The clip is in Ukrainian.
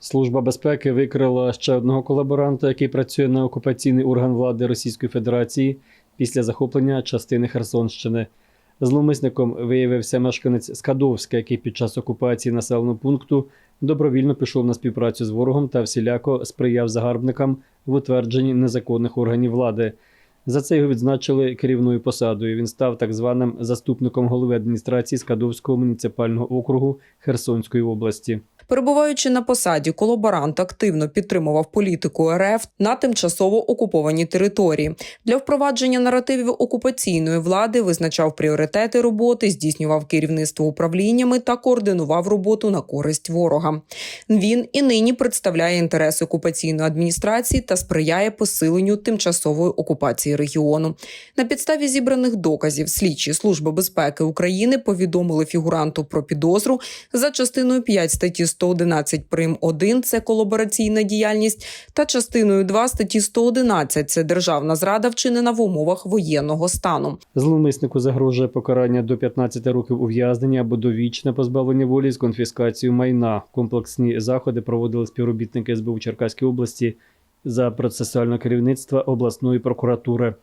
Служба безпеки викрила ще одного колаборанта, який працює на окупаційний орган влади Російської Федерації після захоплення частини Херсонщини. Зловмисником виявився мешканець Скадовська, який під час окупації населеного пункту добровільно пішов на співпрацю з ворогом та всіляко сприяв загарбникам в утвердженні незаконних органів влади. За це його відзначили керівною посадою. Він став так званим заступником голови адміністрації Скадовського муніципального округу Херсонської області. Перебуваючи на посаді, колаборант активно підтримував політику РФ на тимчасово окупованій території. Для впровадження наративів окупаційної влади визначав пріоритети роботи, здійснював керівництво управліннями та координував роботу на користь ворога. Він і нині представляє інтереси окупаційної адміністрації та сприяє посиленню тимчасової окупації регіону. На підставі зібраних доказів слідчі служби безпеки України повідомили фігуранту про підозру за частиною 5 статті 111 прим 1 – це колабораційна діяльність, та частиною 2 статті 111 – це державна зрада, вчинена в умовах воєнного стану. Зловмиснику загрожує покарання до 15 років ув'язнення або довічне позбавлення волі з конфіскацією майна. Комплексні заходи проводили співробітники СБУ Черкаської області за процесуальне керівництва обласної прокуратури.